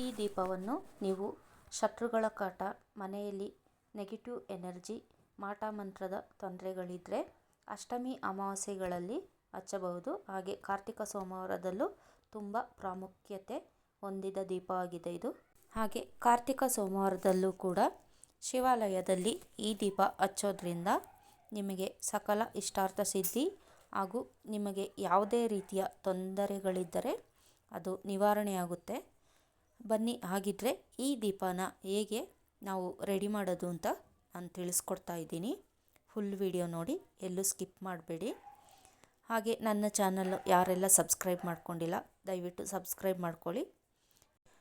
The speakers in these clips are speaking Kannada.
ಈ ದೀಪವನ್ನು ನೀವು ಶತ್ರುಗಳ ಕಾಟ, ಮನೆಯಲ್ಲಿ ನೆಗೆಟಿವ್ ಎನರ್ಜಿ ಮಾಟ ಮಂತ್ರದ ತೊಂದರೆಗಳಿದ್ದರೆ ಅಷ್ಟಮಿ ಅಮಾವಾಸ್ಯೆಗಳಲ್ಲಿ ಹಚ್ಚಬಹುದು. ಹಾಗೆ ಕಾರ್ತಿಕ ಸೋಮವಾರದಲ್ಲೂ ತುಂಬ ಪ್ರಾಮುಖ್ಯತೆ ಹೊಂದಿದ ದೀಪವಾಗಿದೆ ಇದು. ಹಾಗೆ ಕಾರ್ತಿಕ ಸೋಮವಾರದಲ್ಲೂ ಕೂಡ ಶಿವಾಲಯದಲ್ಲಿ ಈ ದೀಪ ಹಚ್ಚೋದ್ರಿಂದ ನಿಮಗೆ ಸಕಲ ಇಷ್ಟಾರ್ಥ ಸಿದ್ಧಿ ಹಾಗೂ ನಿಮಗೆ ಯಾವುದೇ ರೀತಿಯ ತೊಂದರೆಗಳಿದ್ದರೆ ಅದು ನಿವಾರಣೆಯಾಗುತ್ತೆ. ಬನ್ನಿ ಹಾಗಿದ್ದರೆ ಈ ದೀಪನ ಹೇಗೆ ನಾವು ರೆಡಿ ಮಾಡೋದು ಅಂತ ನಾನು ತಿಳಿಸ್ಕೊಡ್ತಾ ಇದ್ದೀನಿ. ಫುಲ್ ವಿಡಿಯೋ ನೋಡಿ, ಎಲ್ಲೂ ಸ್ಕಿಪ್ ಮಾಡಬೇಡಿ. ಹಾಗೆ ನನ್ನ ಚಾನಲ್ ಯಾರೆಲ್ಲ ಸಬ್ಸ್ಕ್ರೈಬ್ ಮಾಡ್ಕೊಂಡಿಲ್ಲ, ದಯವಿಟ್ಟು ಸಬ್ಸ್ಕ್ರೈಬ್ ಮಾಡ್ಕೊಳ್ಳಿ.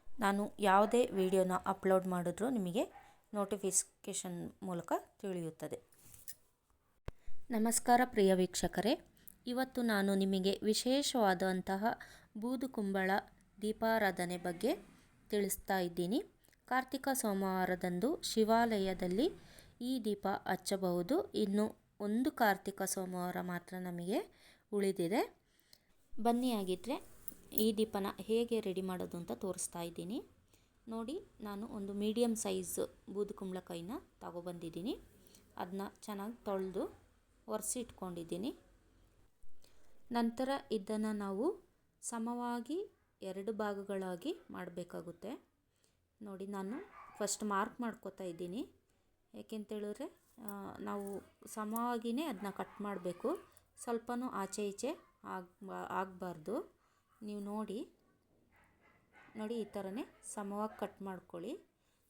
ನಾನು ಯಾವುದೇ ವಿಡಿಯೋನ ಅಪ್ಲೋಡ್ ಮಾಡಿದ್ರು ನಿಮಗೆ ನೋಟಿಫಿಕೇಷನ್ ಮೂಲಕ ತಿಳಿಯುತ್ತದೆ. ನಮಸ್ಕಾರ ಪ್ರಿಯ ವೀಕ್ಷಕರೇ. ಇವತ್ತು ನಾನು ನಿಮಗೆ ವಿಶೇಷವಾದಂತಹ ಬೂದುಕುಂಬಳ ದೀಪಾರಾಧನೆ ಬಗ್ಗೆ ತಿಳಿಸ್ತಾ ಇದ್ದೀನಿ. ಕಾರ್ತಿಕ ಸೋಮವಾರದಂದು ಶಿವಾಲಯದಲ್ಲಿ ಈ ದೀಪ ಹಚ್ಚಬಹುದು. ಇನ್ನು ಒಂದು ಕಾರ್ತಿಕ ಸೋಮವಾರ ಮಾತ್ರ ನಮಗೆ ಉಳಿದಿದೆ. ಬನ್ನಿ ಆಗಿದ್ದರೆ ಈ ದೀಪನ ಹೇಗೆ ರೆಡಿ ಮಾಡೋದು ಅಂತ ತೋರಿಸ್ತಾ ಇದ್ದೀನಿ. ನೋಡಿ, ನಾನು ಒಂದು ಮೀಡಿಯಮ್ ಸೈಜ್ ಬೂದುಕುಂಬಳಕಾಯಿನ ತಗೊಬಂದಿದ್ದೀನಿ ಅದನ್ನ ಚೆನ್ನಾಗಿ ತೊಳೆದು ಒರೆಸಿಟ್ಕೊಂಡಿದ್ದೀನಿ. ನಂತರ ಇದನ್ನು ನಾವು ಸಮವಾಗಿ ಎರಡು ಭಾಗಗಳಾಗಿ ಮಾಡಬೇಕಾಗುತ್ತೆ. ನೋಡಿ, ನಾನು ಫಸ್ಟ್ ಮಾರ್ಕ್ ಮಾಡ್ಕೋತಾ ಇದ್ದೀನಿ. ಯಾಕೆಂತೇಳಿದ್ರೆ ನಾವು ಸಮವಾಗಿಯೇ ಅದನ್ನ ಕಟ್ ಮಾಡಬೇಕು. ಸ್ವಲ್ಪನೂ ಆಚೆ ಈಚೆ ಆಗ, ಆಗಬಾರ್ದು. ನೀವು ನೋಡಿ ನೋಡಿ ಈ ಥರನೇ ಸಮವಾಗಿ ಕಟ್ ಮಾಡ್ಕೊಳ್ಳಿ.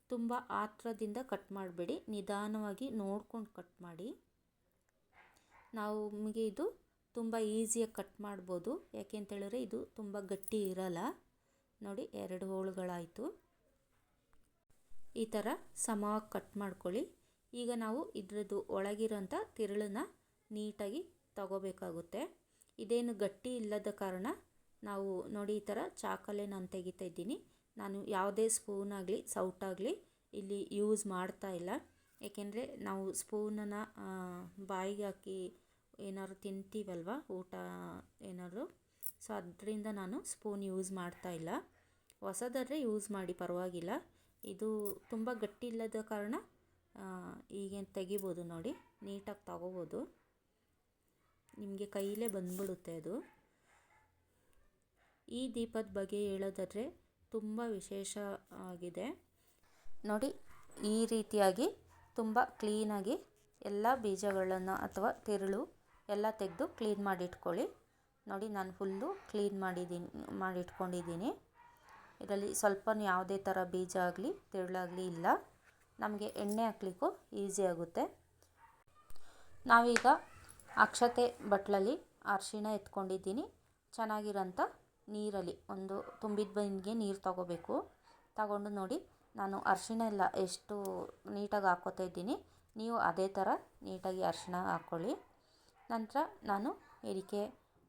ತುಂಬ ಆತ್ರದಿಂದ ಕಟ್ ಮಾಡಬೇಡಿ. ನಿಧಾನವಾಗಿ ನೋಡ್ಕೊಂಡು ಕಟ್ ಮಾಡಿ. ನಾವು ನಮಗೆ ಇದು ತುಂಬ ಈಸಿಯಾಗಿ ಕಟ್ ಮಾಡ್ಬೋದು. ಯಾಕೆ ಅಂತೇಳಿದ್ರೆ ಇದು ತುಂಬ ಗಟ್ಟಿ ಇರಲ್ಲ. ನೋಡಿ, ಎರಡು ಹೋಳುಗಳಾಯಿತು ಈ ಥರ ಸಮವಾಗಿ ಕಟ್ ಮಾಡ್ಕೊಳ್ಳಿ. ಈಗ ನಾವು ಇದರದ್ದು ಒಳಗಿರೋಂಥ ತಿರುಳನ್ನ ನೀಟಾಗಿ ತಗೋಬೇಕಾಗುತ್ತೆ. ಇದೇನು ಗಟ್ಟಿ ಇಲ್ಲದ ಕಾರಣ ನಾವು ನೋಡಿ ಈ ಥರ ಚಾಕಲ್ಲೇ ನಾನು ತೆಗಿತಾ ಇದ್ದೀನಿ. ನಾನು ಯಾವುದೇ ಸ್ಪೂನ್ ಆಗಲಿ ಸೌಟಾಗಲಿ ಇಲ್ಲಿ ಯೂಸ್ ಮಾಡ್ತಾ ಇಲ್ಲ. ಏಕೆಂದರೆ ನಾವು ಸ್ಪೂನನ್ನು ಬಾಯಿಗೆ ಹಾಕಿ ಏನಾದ್ರು ತಿಂತೀವಲ್ವ? ಊಟ ಏನಾದರೂ? ಸೊ ಅದರಿಂದ ನಾನು ಸ್ಪೂನ್ ಯೂಸ್ ಮಾಡ್ತಾ ಇಲ್ಲ. ಹೊಸದಾದರೆ ಯೂಸ್ ಮಾಡಿ, ಪರವಾಗಿಲ್ಲ. ಇದು ತುಂಬ ಗಟ್ಟಿ ಇಲ್ಲದ ಕಾರಣ ಈಗೇನು ತೆಗಿಬೋದು ನೋಡಿ. ನೀಟಾಗಿ ತಗೋಬೋದು. ನಿಮಗೆ ಕೈಯಲ್ಲೇ ಬಂದ್ಬಿಡುತ್ತೆ ಅದು. ಈ ದೀಪದ ಬಗ್ಗೆ ಹೇಳೋದಾದರೆ ತುಂಬ ವಿಶೇಷ ಆಗಿದೆ. ನೋಡಿ, ಈ ರೀತಿಯಾಗಿ ತುಂಬ ಕ್ಲೀನಾಗಿ ಎಲ್ಲ ಬೀಜಗಳನ್ನು ಅಥವಾ ತಿರುಳು ಎಲ್ಲ ತೆಗೆದು ಕ್ಲೀನ್ ಮಾಡಿಟ್ಕೊಳ್ಳಿ. ನೋಡಿ ನಾನು ಫುಲ್ಲು ಕ್ಲೀನ್ ಮಾಡಿದ್ದೀನಿ ಮಾಡಿಟ್ಕೊಂಡಿದ್ದೀನಿ. ಇದರಲ್ಲಿ ಸ್ವಲ್ಪ ಯಾವುದೇ ಥರ ಬೀಜ ಆಗಲಿ ತಿರುಳಾಗಲಿ ಇಲ್ಲ. ನಮಗೆ ಎಣ್ಣೆ ಹಾಕ್ಲಿಕ್ಕೂ ಈಸಿ ಆಗುತ್ತೆ. ನಾವೀಗ ಅಕ್ಷತೆ ಬಟ್ಲಲ್ಲಿ ಅರಿಶಿಣ ಎತ್ಕೊಂಡಿದ್ದೀನಿ. ಚೆನ್ನಾಗಿರೋಂಥ ನೀರಲ್ಲಿ, ಒಂದು ತುಂಬಿದ ಬಂದಿಗೆ ನೀರು ತಗೋಬೇಕು. ತಗೊಂಡು ನೋಡಿ, ನಾನು ಅರಿಶಿಣ ಎಲ್ಲ ಎಷ್ಟು ನೀಟಾಗಿ ಹಾಕ್ಕೋತಾ ಇದ್ದೀನಿ. ನೀವು ಅದೇ ಥರ ನೀಟಾಗಿ ಅರಿಶಿಣ ಹಾಕ್ಕೊಳ್ಳಿ. ನಂತರ ನಾನು ಇದಕ್ಕೆ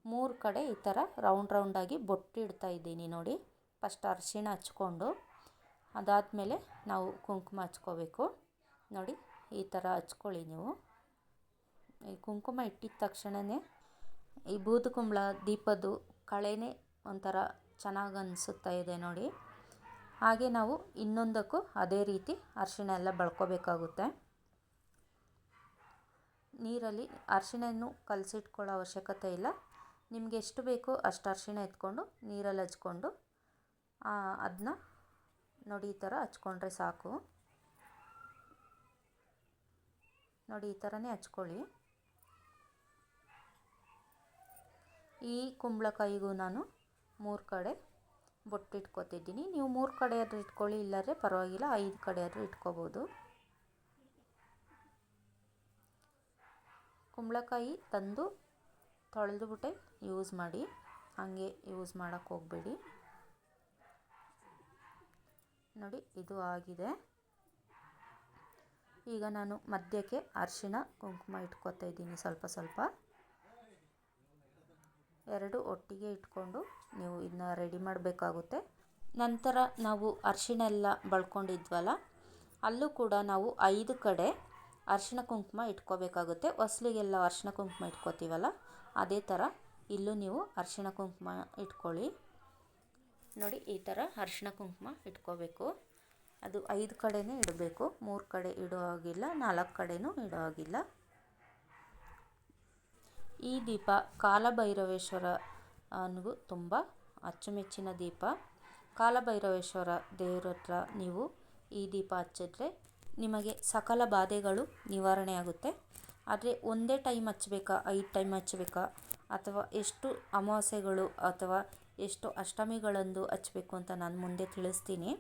ಮೂರು ಕಡೆ ಈ ಥರ ರೌಂಡ್ ರೌಂಡಾಗಿ ಬೊಟ್ಟು ಇಡ್ತಾ ಇದ್ದೀನಿ ನೋಡಿ. ಫಸ್ಟ್ ಅರಿಶಿಣ ಹಚ್ಕೊಂಡು, ಅದಾದಮೇಲೆ ನಾವು ಕುಂಕುಮ ಹಚ್ಕೋಬೇಕು. ನೋಡಿ, ಈ ಥರ ಹಚ್ಕೊಳ್ಳಿ ನೀವು. ಈ ಕುಂಕುಮ ಇಟ್ಟಿದ ತಕ್ಷಣವೇ ಈ ಬೂದುಕುಂಬಳ ದೀಪದ್ದು ಕಳೆನೇ ಒಂಥರ ಚೆನ್ನಾಗಿ ಅನಿಸುತ್ತಾ ಇದೆ ನೋಡಿ. ಹಾಗೆ ನಾವು ಇನ್ನೊಂದಕ್ಕೂ ಅದೇ ರೀತಿ ಅರಿಶಿಣ ಎಲ್ಲ ಬಳ್ಕೋಬೇಕಾಗುತ್ತೆ. ನೀರಲ್ಲಿ ಅರಿಶಿಣವನ್ನು ಕಲಸಿಟ್ಕೊಳ್ಳೋ ಅವಶ್ಯಕತೆ ಇಲ್ಲ. ನಿಮಗೆ ಎಷ್ಟು ಬೇಕೋ ಅಷ್ಟು ಅರಿಶಿಣ ಎತ್ಕೊಂಡು ನೀರಲ್ಲಿ ಹಚ್ಕೊಂಡು ಅದನ್ನ ನೋಡಿ ಈ ಥರ ಹಚ್ಕೊಂಡ್ರೆ ಸಾಕು. ನೋಡಿ ಈ ಥರನೇ ಹಚ್ಕೊಳ್ಳಿ. ಈ ಕುಂಬಳಕಾಯಿಗೂ ನಾನು ಮೂರು ಕಡೆ ಬೊಟ್ಟಿಟ್ಕೊತಿದ್ದೀನಿ. ನೀವು ಮೂರು ಕಡೆ ಆದರೂ ಇಟ್ಕೊಳ್ಳಿ, ಇಲ್ಲಾಂದರೆ ಪರವಾಗಿಲ್ಲ, ಐದು ಕಡೆ ಆದರೂ ಇಟ್ಕೋಬೋದು. ಕುಂಬಳಕಾಯಿ ತಂದು ತೊಳೆದುಬಿಟ್ಟೆ. ಯೂಸ್ ಮಾಡಿ. ಹಾಗೆ ಯೂಸ್ ಮಾಡೋಕ್ಕೆ ಹೋಗಬೇಡಿ. ನೋಡಿ, ಇದು ಆಗಿದೆ. ಈಗ ನಾನು ಮಧ್ಯಕ್ಕೆ ಅರಿಶಿಣ, ಕುಂಕುಮ ಇಟ್ಕೊತಾ ಇದ್ದೀನಿ ಸ್ವಲ್ಪ ಸ್ವಲ್ಪ. ಎರಡು ಒಟ್ಟಿಗೆ ಇಟ್ಕೊಂಡು ನೀವು ಇದನ್ನ ರೆಡಿ ಮಾಡಬೇಕಾಗುತ್ತೆ. ನಂತರ ನಾವು ಅರಿಶಿಣ ಎಲ್ಲ ಬಳ್ಕೊಂಡಿದ್ವಲ್ಲ, ಅಲ್ಲೂ ಕೂಡ ನಾವು ಐದು ಕಡೆ ಅರಿಶಿಣ ಕುಂಕುಮ ಇಟ್ಕೋಬೇಕಾಗುತ್ತೆ. ಹೊಸ್ಲಿಗೆಲ್ಲ ಅರಿಶಿಣ ಕುಂಕುಮ ಇಟ್ಕೋತೀವಲ್ಲ, ಅದೇ ಥರ ಇಲ್ಲೂ ನೀವು ಅರಿಶಿಣ ಕುಂಕುಮ ಇಟ್ಕೊಳ್ಳಿ. ನೋಡಿ, ಈ ಥರ ಅರಿಶಿನ ಕುಂಕುಮ ಇಟ್ಕೋಬೇಕು. ಅದು ಐದು ಕಡೆನೇ ಇಡಬೇಕು. ಮೂರು ಕಡೆ ಇಡೋ ಹಾಗಿಲ್ಲ, ನಾಲ್ಕು ಕಡೆನೂ ಇಡೋ ಹಾಗಿಲ್ಲ. ಈ ದೀಪ ಕಾಲಭೈರವೇಶ್ವರ ಅನ್ಗೂ ತುಂಬ ಅಚ್ಚುಮೆಚ್ಚಿನ ದೀಪ. ಕಾಲಭೈರವೇಶ್ವರ ದೇವ್ರ ಹತ್ರ ನೀವು ಈ ದೀಪ ಹಚ್ಚಿದ್ರೆ ನಿಮಗೆ ಸಕಲ ಬಾಧೆಗಳು ನಿವಾರಣೆ ಆಗುತ್ತೆ ಆದರೆ ಒಂದೇ ಟೈಮ್ ಹಚ್ಬೇಕಾ ಐದು ಟೈಮ್ ಹಚ್ಬೇಕಾ ಅಥವಾ ಎಷ್ಟು ಅಮಾವಾಸ್ಯೆಗಳು ಅಥವಾ ಎಷ್ಟು ಅಷ್ಟಮಿಗಳಂದು ಹಚ್ಚಬೇಕು ಅಂತ ನಾನು ಮುಂದೆ ತಿಳಿಸ್ತೀನಿ.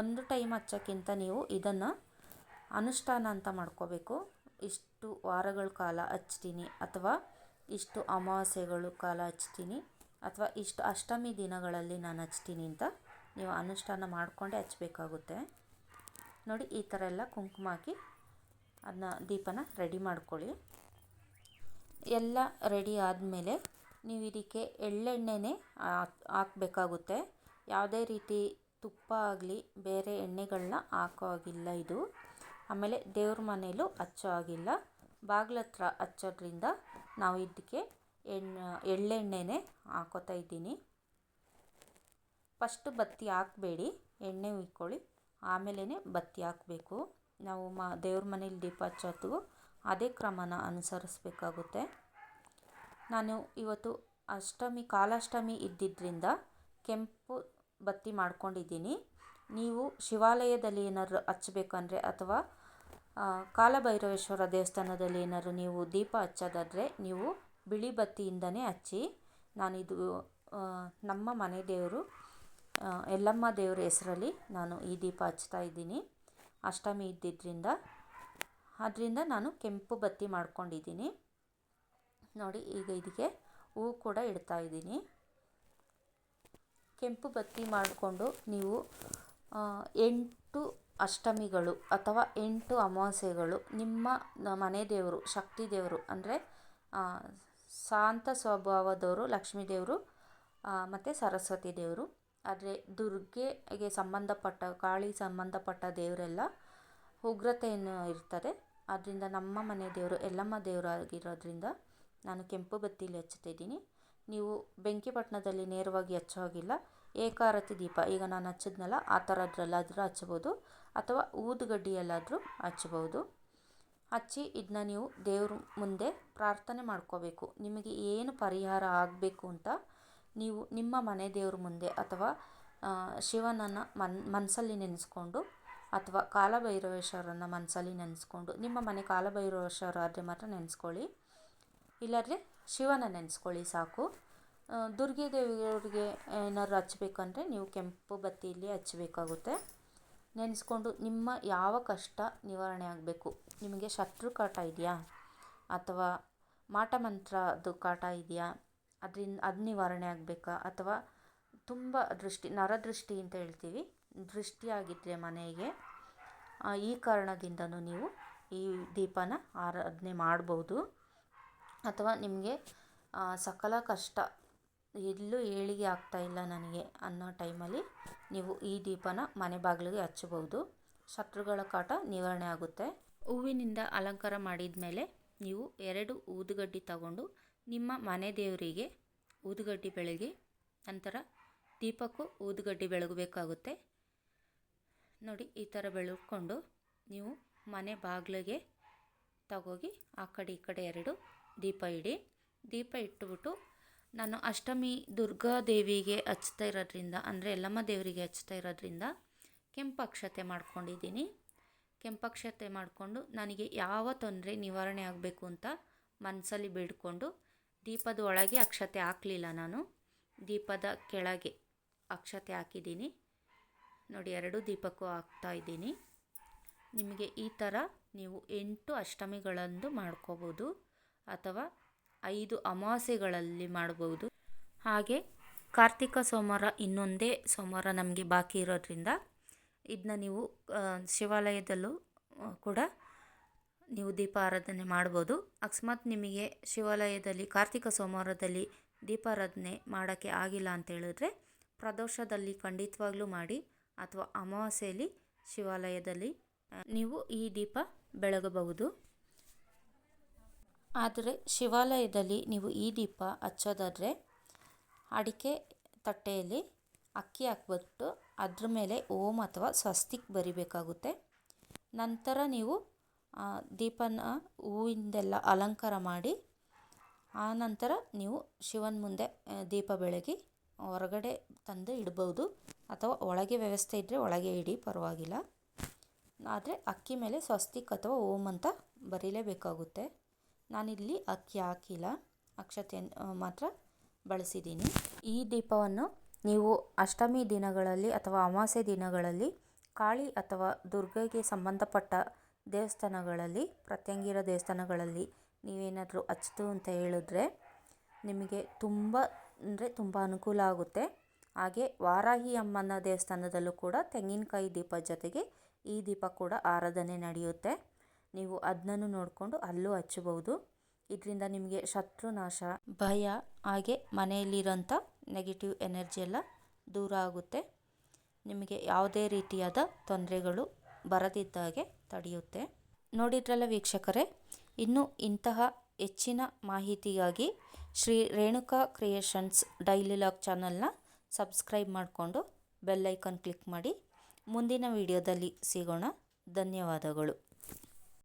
ಒಂದು ಟೈಮ್ ಹಚ್ಚೋಕ್ಕಿಂತ ನೀವು ಇದನ್ನು ಅನುಷ್ಠಾನ ಅಂತ ಮಾಡ್ಕೋಬೇಕು. ಇಷ್ಟು ವಾರಗಳ ಕಾಲ ಹಚ್ತೀನಿ ಅಥವಾ ಇಷ್ಟು ಅಮಾವಾಸ್ಯೆಗಳು ಕಾಲ ಹಚ್ತೀನಿ ಅಥವಾ ಇಷ್ಟು ಅಷ್ಟಮಿ ದಿನಗಳಲ್ಲಿ ನಾನು ಹಚ್ತೀನಿ ಅಂತ ನೀವು ಅನುಷ್ಠಾನ ಮಾಡಿಕೊಂಡೇ ಹಚ್ಬೇಕಾಗುತ್ತೆ. ನೋಡಿ, ಈ ಥರ ಎಲ್ಲ ಕುಂಕುಮ ಹಾಕಿ ಅದನ್ನ ದೀಪನ ರೆಡಿ ಮಾಡ್ಕೊಳ್ಳಿ. ಎಲ್ಲ ರೆಡಿ ಆದಮೇಲೆ ನೀವು ಇದಕ್ಕೆ ಎಳ್ಳೆಣ್ಣೆನೇ ಹಾಕಬೇಕಾಗುತ್ತೆ. ಯಾವುದೇ ರೀತಿ ತುಪ್ಪ ಆಗಲಿ, ಬೇರೆ ಎಣ್ಣೆಗಳನ್ನ ಹಾಕೋ ಆಗಿಲ್ಲ ಇದು. ಆಮೇಲೆ ದೇವ್ರ ಮನೇಲೂ ಹಚ್ಚೋ ಆಗಿಲ್ಲ ಬಾಗ್ಲ ಹತ್ರ ಹಚ್ಚೋದ್ರಿಂದ ನಾವು ಇದಕ್ಕೆ ಎಣ್ಣೆ ಎಳ್ಳೆಣ್ಣೆನೇ ಹಾಕೋತಾ ಇದ್ದೀನಿ. ಫಸ್ಟ್ ಬತ್ತಿ ಹಾಕಬೇಡಿ, ಎಣ್ಣೆ ಉಯ್ಕೊಳ್ಳಿ. ಆಮೇಲೆ ಬತ್ತಿ ಹಾಕಬೇಕು. ನಾವು ಮ, ದೇವ್ರ ಮನೇಲಿ ದೀಪ ಹಚ್ಚೋದು ಅದೇ ಕ್ರಮನ ಅನುಸರಿಸ್ಬೇಕಾಗುತ್ತೆ. ನಾನು ಇವತ್ತು ಅಷ್ಟಮಿ, ಕಾಲಾಷ್ಟಮಿ ಇದ್ದಿದ್ದರಿಂದ ಕೆಂಪು ಬತ್ತಿ ಮಾಡ್ಕೊಂಡಿದ್ದೀನಿ. ನೀವು ಶಿವಾಲಯದಲ್ಲಿ ಏನಾದ್ರು ಹಚ್ಚಬೇಕಂದ್ರೆ ಅಥವಾ ಕಾಲಭೈರವೇಶ್ವರ ದೇವಸ್ಥಾನದಲ್ಲಿ ಏನಾದ್ರು ನೀವು ದೀಪ ಹಚ್ಚೋದಾದರೆ ನೀವು ಬಿಳಿ ಬತ್ತಿಯಿಂದನೇ ಹಚ್ಚಿ, ನಾನಿದು ನಮ್ಮ ಮನೆ ದೇವರು ಎಲ್ಲಮ್ಮ ದೇವರ ಹೆಸರಲ್ಲಿ ನಾನು ಈ ದೀಪ ಹಚ್ತಾ ಇದ್ದೀನಿ. ಅಷ್ಟಮಿ ಇದ್ದಿದ್ದರಿಂದ ಅದರಿಂದ ನಾನು ಕೆಂಪು ಬತ್ತಿ ಮಾಡ್ಕೊಂಡಿದ್ದೀನಿ. ನೋಡಿ, ಈಗ ಇದಕ್ಕೆ ಹೂ ಕೂಡ ಇಡ್ತಾ ಇದ್ದೀನಿ. ಕೆಂಪು ಬತ್ತಿ ಮಾಡಿಕೊಂಡು ನೀವು ಎಂಟು ಅಷ್ಟಮಿಗಳು ಅಥವಾ ಎಂಟು ಅಮಾವಾಸ್ಯೆಗಳು ನಿಮ್ಮ ಮನೆ ದೇವರು, ಶಕ್ತಿ ದೇವರು ಅಂದರೆ ಶಾಂತ ಸ್ವಭಾವದವರು ಲಕ್ಷ್ಮೀ ದೇವರು ಮತ್ತು ಸರಸ್ವತಿ ದೇವರು. ಆದರೆ ದುರ್ಗೆಗೆ ಸಂಬಂಧಪಟ್ಟ, ಕಾಳಿ ಸಂಬಂಧಪಟ್ಟ ದೇವರೆಲ್ಲ ಉಗ್ರತೆಯನ್ನು ಇರ್ತಾರೆ. ಆದ್ದರಿಂದ ನಮ್ಮ ಮನೆ ದೇವರು ಎಲ್ಲಮ್ಮ ದೇವರಾಗಿರೋದ್ರಿಂದ ನಾನು ಕೆಂಪು ಬತ್ತಿಲಿ ಹಚ್ತಿದ್ದೀನಿ ನೀವು ಬೆಂಕಿಪಟ್ಟಣದಲ್ಲಿ ನೇರವಾಗಿ ಹಚ್ಚೋ ಹಾಗಿಲ್ಲ. ಏಕಾರತಿ ದೀಪ. ಈಗ ನಾನು ಹಚ್ಚಿದ್ನಲ್ಲ, ಆ ಥರದ್ರಲ್ಲಾದರೂ ಹಚ್ಬೋದು ಅಥವಾ ಊದುಗಡ್ಡಿಯಲ್ಲಾದರೂ ಹಚ್ಬೋದು ಹಚ್ಚಿ ಇದನ್ನ ನೀವು ದೇವ್ರ ಮುಂದೆ ಪ್ರಾರ್ಥನೆ ಮಾಡ್ಕೋಬೇಕು. ನಿಮಗೆ ಏನು ಪರಿಹಾರ ಆಗಬೇಕು ಅಂತ ನೀವು ನಿಮ್ಮ ಮನೆ ದೇವ್ರ ಮುಂದೆ ಅಥವಾ ಶಿವನನ್ನು ಮನ್ ಮನಸ್ಸಲ್ಲಿ ನೆನೆಸ್ಕೊಂಡು ಅಥವಾ ಕಾಲಭೈರವೇಶ್ವರನ ಮನಸ್ಸಲ್ಲಿ ನೆನೆಸ್ಕೊಂಡು ನಿಮ್ಮ ಮನೆ ಕಾಲಭೈರವೇಶ್ವರ ಆದರೆ ಮಾತ್ರ ನೆನೆಸ್ಕೊಳ್ಳಿ. ಇಲ್ಲಾದರೆ ಶಿವನ ನೆನೆಸ್ಕೊಳ್ಳಿ ಸಾಕು. ದುರ್ಗೆ ದೇವಿಯವ್ರಿಗೆ ಏನಾದ್ರು ಹಚ್ಬೇಕಂದ್ರೆ ನೀವು ಕೆಂಪು ಬತ್ತಿಯಲ್ಲಿ ಹಚ್ಚಬೇಕಾಗುತ್ತೆ ನೆನೆಸ್ಕೊಂಡು ನಿಮ್ಮ ಯಾವ ಕಷ್ಟ ನಿವಾರಣೆ ಆಗಬೇಕು? ನಿಮಗೆ ಶತ್ರು ಕಾಟ ಇದೆಯಾ? ಅಥವಾ ಮಾಟ ಮಂತ್ರದ್ದು ಕಾಟ ಇದೆಯಾ? ಅದರಿಂದ ಅದು ನಿವಾರಣೆ ಆಗಬೇಕಾ? ಅಥವಾ ತುಂಬ ದೃಷ್ಟಿ, ನರದೃಷ್ಟಿ ಅಂತ ಹೇಳ್ತೀವಿ. ದೃಷ್ಟಿ ಆಗಿದ್ದರೆ ಮನೆಗೆ ಈ ಕಾರಣದಿಂದನೂ ನೀವು ಈ ದೀಪನ ಆರಾಧನೆ ಮಾಡ್ಬೋದು. ಅಥವಾ ನಿಮಗೆ ಸಕಲ ಕಷ್ಟ ಎಲ್ಲೂ ಏಳಿಗೆ ಆಗ್ತಾಯಿಲ್ಲ ನನಗೆ ಅನ್ನೋ ಟೈಮಲ್ಲಿ ನೀವು ಈ ದೀಪನ ಮನೆ ಬಾಗಿಲಿಗೆ ಹಚ್ಚಬಹುದು. ಶತ್ರುಗಳ ಕಾಟ ನಿವಾರಣೆ ಆಗುತ್ತೆ. ಹೂವಿನಿಂದ ಅಲಂಕಾರ ಮಾಡಿದ ಮೇಲೆ ನೀವು ಎರಡು ಊದುಗಡ್ಡಿ ತಗೊಂಡು ನಿಮ್ಮ ಮನೆ ದೇವರಿಗೆ ಊದುಗಡ್ಡಿ ಬೆಳಗಿ ನಂತರ ದೀಪಕ್ಕೂ ಊದುಗಡ್ಡಿ ಬೆಳಗಬೇಕಾಗುತ್ತೆ. ನೋಡಿ, ಈ ಥರ ಬೆಳಗ್ಕೊಂಡು ನೀವು ಮನೆ ಬಾಗಿಲಿಗೆ ತಗೋಗಿ ಆ ಕಡೆ ಈ ಕಡೆ ಎರಡು ದೀಪ ಇಡಿ. ದೀಪ ಇಟ್ಟುಬಿಟ್ಟು ನಾನು ಅಷ್ಟಮಿ ದುರ್ಗಾ ದೇವಿಗೆ ಹಚ್ತಾ ಇರೋದ್ರಿಂದ, ಅಂದರೆ ಎಲ್ಲಮ್ಮ ದೇವರಿಗೆ ಹಚ್ತಾ ಇರೋದ್ರಿಂದ ಕೆಂಪು ಅಕ್ಷತೆ ಮಾಡ್ಕೊಂಡಿದ್ದೀನಿ. ಕೆಂಪು ಅಕ್ಷತೆ ಮಾಡಿಕೊಂಡು ನನಗೆ ಯಾವ ತೊಂದರೆ ನಿವಾರಣೆ ಆಗಬೇಕು ಅಂತ ಮನಸ್ಸಲ್ಲಿ ಬೇಡಿಕೊಂಡು ದೀಪದ ಒಳಗೆ ಅಕ್ಷತೆ ಹಾಕಲಿಲ್ಲ ನಾನು. ದೀಪದ ಕೆಳಗೆ ಅಕ್ಷತೆ ಹಾಕಿದ್ದೀನಿ. ನೋಡಿ, ಎರಡು ದೀಪಕ್ಕೂ ಹಾಕ್ತಾ ಇದ್ದೀನಿ. ನಿಮಗೆ ಈ ಥರ ನೀವು ಎಂಟು ಅಷ್ಟಮಿಗಳಂದು ಮಾಡ್ಕೋಬೋದು ಅಥವಾ ಐದು ಅಮಾವಾಸ್ಯೆಗಳಲ್ಲಿ ಮಾಡ್ಬೋದು. ಹಾಗೆ ಕಾರ್ತಿಕ ಸೋಮವಾರ ಇನ್ನೊಂದೇ ಸೋಮವಾರ ನಮಗೆ ಬಾಕಿ ಇರೋದ್ರಿಂದ ಇದನ್ನ ನೀವು ಶಿವಾಲಯದಲ್ಲೂ ಕೂಡ ನೀವು ದೀಪ ಆರಾಧನೆ ಮಾಡ್ಬೋದು. ಅಕಸ್ಮಾತ್ ನಿಮಗೆ ಶಿವಾಲಯದಲ್ಲಿ, ಕಾರ್ತಿಕ ಸೋಮವಾರದಲ್ಲಿ ದೀಪಾರಾಧನೆ ಮಾಡೋಕ್ಕೆ ಆಗಿಲ್ಲ ಅಂತ ಹೇಳಿದ್ರೆ ಪ್ರದೋಷದಲ್ಲಿ ಖಂಡಿತವಾಗ್ಲೂ ಮಾಡಿ ಅಥವಾ ಅಮಾವಾಸ್ಯೆಯಲ್ಲಿ ಶಿವಾಲಯದಲ್ಲಿ ನೀವು ಈ ದೀಪ ಬೆಳಗಬಹುದು. ಆದರೆ ಶಿವಾಲಯದಲ್ಲಿ ನೀವು ಈ ದೀಪ ಹಚ್ಚೋದಾದರೆ ಅಡಿಕೆ ತಟ್ಟೆಯಲ್ಲಿ ಅಕ್ಕಿ ಹಾಕ್ಬಿಟ್ಟು ಅದ್ರ ಮೇಲೆ ಓಂ ಅಥವಾ ಸ್ವಸ್ತಿಕ್ ಬರಿಬೇಕಾಗುತ್ತೆ. ನಂತರ ನೀವು ದೀಪನ ಹೂವಿಂದೆಲ್ಲ ಅಲಂಕಾರ ಮಾಡಿ, ಆ ನಂತರ ನೀವು ಶಿವನ ಮುಂದೆ ದೀಪ ಬೆಳಗಿ ಹೊರಗಡೆ ತಂದು ಇಡ್ಬೋದು. ಅಥವಾ ಒಳಗೆ ವ್ಯವಸ್ಥೆ ಇದ್ದರೆ ಒಳಗೆ ಇಡಿ, ಪರವಾಗಿಲ್ಲ. ಆದರೆ ಅಕ್ಕಿ ಮೇಲೆ ಸ್ವಸ್ತಿಕ್ ಅಥವಾ ಓಂ ಅಂತ ಬರೀಲೇಬೇಕಾಗುತ್ತೆ. ನಾನಿಲ್ಲಿ ಅಕ್ಕಿ ಹಾಕಿಲ್ಲ. ಅಕ್ಷತೆಯನ್ನು ಮಾತ್ರ ಬಳಸಿದ್ದೀನಿ. ಈ ದೀಪವನ್ನು ನೀವು ಅಷ್ಟಮಿ ದಿನಗಳಲ್ಲಿ ಅಥವಾ ಅಮಾವಾಸ್ಯೆ ದಿನಗಳಲ್ಲಿ ಕಾಳಿ ಅಥವಾ ದುರ್ಗೆಗೆ ಸಂಬಂಧಪಟ್ಟ ದೇವಸ್ಥಾನಗಳಲ್ಲಿ, ಪ್ರತ್ಯಂಗಿರ ದೇವಸ್ಥಾನಗಳಲ್ಲಿ ನೀವೇನಾದರೂ ಹಚ್ತು ಅಂತ ಹೇಳಿದ್ರೆ ನಿಮಗೆ ತುಂಬ, ಅಂದರೆ ತುಂಬ ಅನುಕೂಲ ಆಗುತ್ತೆ. ಹಾಗೆ ವಾರಾಹಿ ಅಮ್ಮನ ದೇವಸ್ಥಾನದಲ್ಲೂ ಕೂಡ ತೆಂಗಿನಕಾಯಿ ದೀಪ ಜೊತೆಗೆ ಈ ದೀಪ ಕೂಡ ಆರಾಧನೆ ನಡೆಯುತ್ತೆ. ನೀವು ಅದನ್ನೂ ನೋಡಿಕೊಂಡು ಅಲ್ಲೂ ಹಚ್ಚಬಹುದು. ಇದರಿಂದ ನಿಮಗೆ ಶತ್ರುನಾಶ ಭಯ, ಹಾಗೆ ಮನೆಯಲ್ಲಿರೋಂಥ ನೆಗೆಟಿವ್ ಎನರ್ಜಿ ಎಲ್ಲ ದೂರ ಆಗುತ್ತೆ. ನಿಮಗೆ ಯಾವುದೇ ರೀತಿಯಾದ ತೊಂದರೆಗಳು ಬರದಿದ್ದಾಗೆ ತಡೆಯುತ್ತೆ. ನೋಡಿದ್ರಲ್ಲ ವೀಕ್ಷಕರೇ, ಇನ್ನು ಇಂತಹ ಹೆಚ್ಚಿನ ಮಾಹಿತಿಗಾಗಿ Shri Renuka creations daily log ಚಾನಲ್ನ ಸಬ್ಸ್ಕ್ರೈಬ್ ಮಾಡಿಕೊಂಡು ಬೆಲ್ಲೈಕನ್ ಕ್ಲಿಕ್ ಮಾಡಿ. ಮುಂದಿನ ವಿಡಿಯೋದಲ್ಲಿ ಸಿಗೋಣ. ಧನ್ಯವಾದಗಳು.